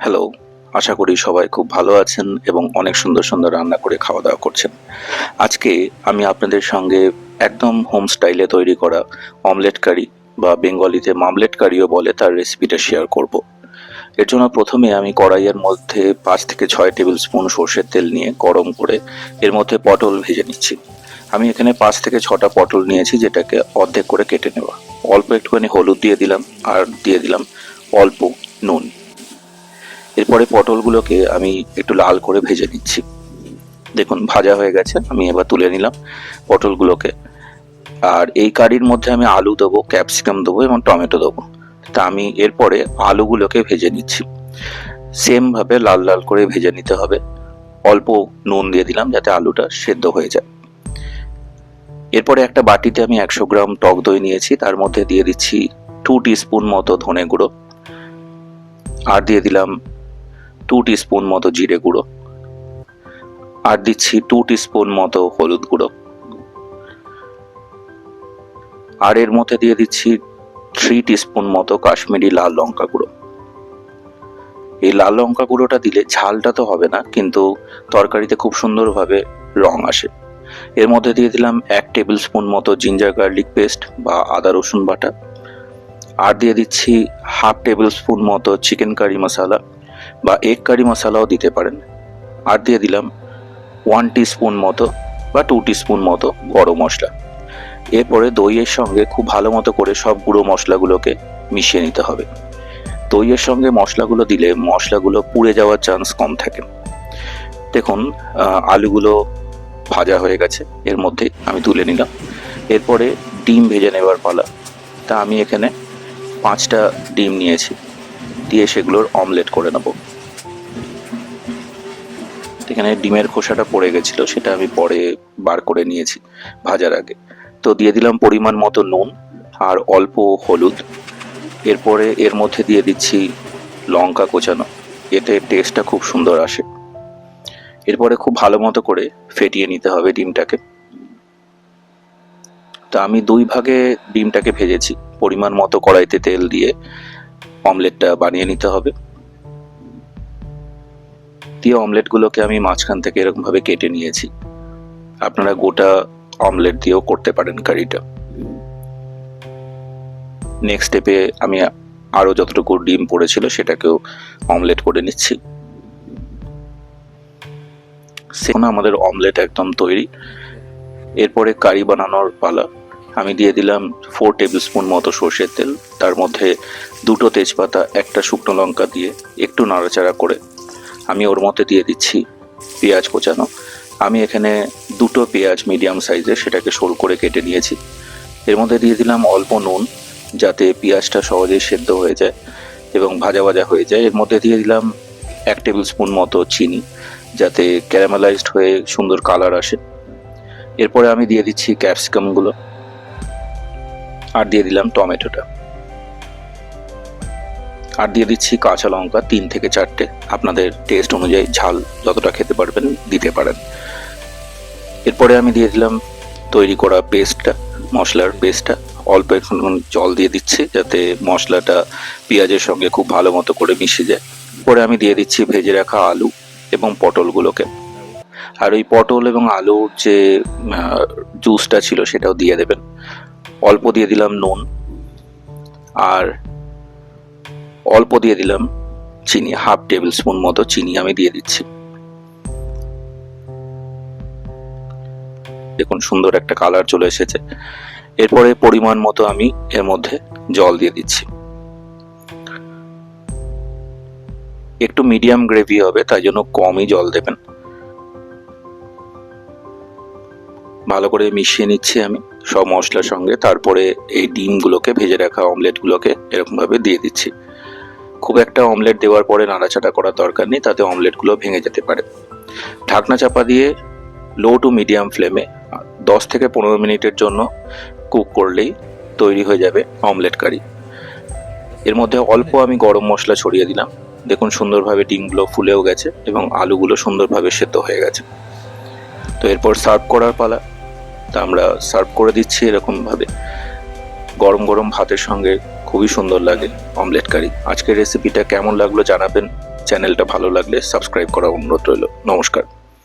Hello আশা করি সবাই খুব ভালো আছেন এবং অনেক সুন্দর সুন্দর রান্না করে খাওয়া দাওয়া করছেন। আজকে আমি আপনাদের সঙ্গে একদম হোম স্টাইলে তৈরি করা অমলেট কারি বা বেঙ্গলিতে মামলেট কারিও বলে তার রেসিপিটা শেয়ার করব। এর জন্য প্রথমে আমি কড়াইয়ের মধ্যে পাঁচ থেকে ছয় টেবিল স্পুন সর্ষের তেল নিয়ে গরম করে এর মধ্যে পটল ভেজে নিচ্ছি। আমি এখানে পাঁচ থেকে ছটা পটল নিয়েছি যেটাকে অর্ধেক করে কেটে নেওয়া অল্প একটুখানি হলুদ দিয়ে দিলাম আর দিয়ে দিলাম অল্প নুন। এরপরে পটলগুলোকে আমি একটু লাল করে ভেজে নিচ্ছি। দেখুন, ভাজা হয়ে গেছে, আমি এবার তুলে নিলাম পটলগুলোকে। আর এই কারির মধ্যে আমি আলু দেবো, ক্যাপসিকাম দেবো এবং টমেটো দেবো। তা আমি এরপরে আলুগুলোকে ভেজে নিচ্ছি। সেম ভাবে লাল লাল করে ভেজে নিতে হবে। অল্প নুন দিয়ে দিলাম যাতে আলুটা সেদ্ধ হয়ে যায়। এরপরে একটা বাটিতে আমি একশো গ্রাম টক দই নিয়েছি, তার মধ্যে দিয়ে দিচ্ছি টু স্পুন মতো ধনে গুঁড়ো। আর দিয়ে দিলাম টু স্পুন মতো জিরে গুঁড়ো আর দিচ্ছি টু স্পুন মতো হলুদ গুঁড়ো। আর এর মধ্যে দিয়ে দিচ্ছি থ্রি স্পুন মতো কাশ্মীরি লাল লঙ্কা গুঁড়ো। এই লাল লঙ্কা গুঁড়োটা দিলে ঝালটা তো হবে না, কিন্তু তরকারিতে খুব সুন্দরভাবে রং আসে। এর মধ্যে দিয়ে দিলাম এক টেবিল স্পুন মতো জিঞ্জার গার্লিক পেস্ট বা আদা রসুন বাটা। আর দিয়ে দিচ্ছি হাফ টেবিল স্পুন মতো চিকেন কারি মশলা বা এগ কারি মশলাও দিতে পারেন। আর দিয়ে দিলাম ওয়ান স্পুন মতো বা টু স্পুন মতো গরম মশলা। এরপরে দইয়ের সঙ্গে খুব ভালো মতো করে সব গুঁড়ো মশলাগুলোকে মিশিয়ে নিতে হবে। দইয়ের সঙ্গে মশলাগুলো দিলে মশলাগুলো পুড়ে যাওয়ার চান্স কম থাকে। দেখুন আলুগুলো ভাজা হয়ে গেছে, এর মধ্যে আমি তুলে নিলাম। এরপরে ডিম ভেজে নেবার পালা। তা আমি এখানে পাঁচটা ডিম নিয়েছি। দিয়ে সেগুলোর অমলেট করে নেব। এখানে ডিমের খোসাটা পড়ে গেছিল, সেটা আমি পরে বার করে নিয়েছি ভাজার আগে। তো দিয়ে দিলাম পরিমাণ মতো নুন আর অল্প হলুদ। এরপরে এর মধ্যে দিয়ে দিচ্ছি লঙ্কা কোচানো, এতে টেস্টটা খুব সুন্দর আসে। এরপরে খুব ভালো মতো করে ফেটিয়ে নিতে হবে ডিমটাকে। তা আমি দুই ভাগে ডিমটাকে ভেজেছি, পরিমাণ মতো কড়াইতে তেল দিয়ে। অমলেটটা বানিয়ে নিতে হবে। দিয়ে অমলেটগুলোকে আমি মাঝখান থেকে এরকম ভাবে কেটে নিয়েছি। আপনারা গোটা অমলেট দিয়েও করতে পারেন কারিটা। নেক্সট স্টেপে আমি আরও যতটুকু ডিম পড়েছিল সেটাকেও অমলেট করে নিচ্ছি। সেখানে আমাদের অমলেট একদম তৈরি। এরপরে কারি বানানোর পালা। আমি দিয়ে দিলাম ফোর টেবিল স্পুন মতো সর্ষের তেল, তার মধ্যে দুটো তেজপাতা, একটা শুকনো লঙ্কা দিয়ে একটু নাড়াচাড়া করে আমি ওর মধ্যে দিয়ে দিচ্ছি পেঁয়াজ কোচানো। আমি এখানে দুটো পেঁয়াজ মিডিয়াম সাইজের সেটাকে সরু করে কেটে নিয়েছি। এর মধ্যে দিয়ে দিলাম অল্প নুন, যাতে পেঁয়াজটা সহজেই সেদ্ধ হয়ে যায় এবং ভাজা ভাজা হয়ে যায়। এর মধ্যে দিয়ে দিলাম এক টেবিল স্পুন মতো চিনি, যাতে ক্যারামেলাইজড হয়ে সুন্দর কালার আসে। এরপরে আমি দিয়ে দিচ্ছি ক্যাপসিকামগুলো আর দিয়ে দিলাম টমেটোটা। আর দিয়ে দিচ্ছি কাঁচা লঙ্কা, তিন থেকে চারটে। আপনাদের টেস্ট অনুযায়ী ঝাল যতটা খেতে পারবেন, দিতে পারেন। এরপরে আমি দিয়ে দিলাম তৈরি করা পেস্টটা, মশলার পেস্টটা। অল্প একটু জল দিয়ে দিচ্ছি যাতে মশলাটা পেঁয়াজের সঙ্গে খুব ভালো মতো করে মিশে যায়। পরে আমি দিয়ে দিচ্ছি ভেজে রাখা আলু এবং পটলগুলোকে। আর ওই পটল এবং আলুর যে জুসটা ছিল সেটাও দিয়ে দেবেন। অল্প দিয়ে দিলাম নুন আর অল্প দিয়ে দিলাম চিনি, হাফ টেবিল স্পুন মতো চিনি আমি দিয়ে দিচ্ছি। দেখুন, সুন্দর একটা কালার চলে এসেছে। এরপরে পরিমাণ মতো আমি এর মধ্যে জল দিয়ে দিচ্ছি। একটু মিডিয়াম গ্রেভি হবে, তাই জন্য কমই জল দেবেন। ভালো করে মিশিয়ে নিচ্ছি আমি। সব মশলার সঙ্গে। তারপরে এই ডিমগুলোকে, ভেজে রাখা অমলেটগুলোকে এরকমভাবে দিয়ে দিচ্ছি। খুব একটা অমলেট দেওয়ার পরে নাড়াচাড়া করার দরকার নেই, তাতে অমলেটগুলো ভেঙে যেতে পারে। ঢাকনা চাপা দিয়ে লো টু মিডিয়াম ফ্লেমে দশ থেকে পনেরো মিনিটের জন্য কুক করলেই তৈরি হয়ে যাবে অমলেট কারি। এর মধ্যে অল্প আমি গরম মশলা ছড়িয়ে দিলাম। দেখুন সুন্দরভাবে ডিমগুলো ফুলেও গেছে এবং আলুগুলো সুন্দরভাবে সেদ্ধ হয়ে গেছে। তো এরপর সার্ভ করার পালা। তা আমরা সার্ভ করে দিচ্ছি এরকমভাবে। গরম গরম ভাতের সঙ্গে খুবই সুন্দর লাগে অমলেট কারি। আজকের রেসিপিটা কেমন লাগল জানাবেন। চ্যানেলটা ভালো লাগলে সাবস্ক্রাইব করা অনুরোধ রইল। নমস্কার।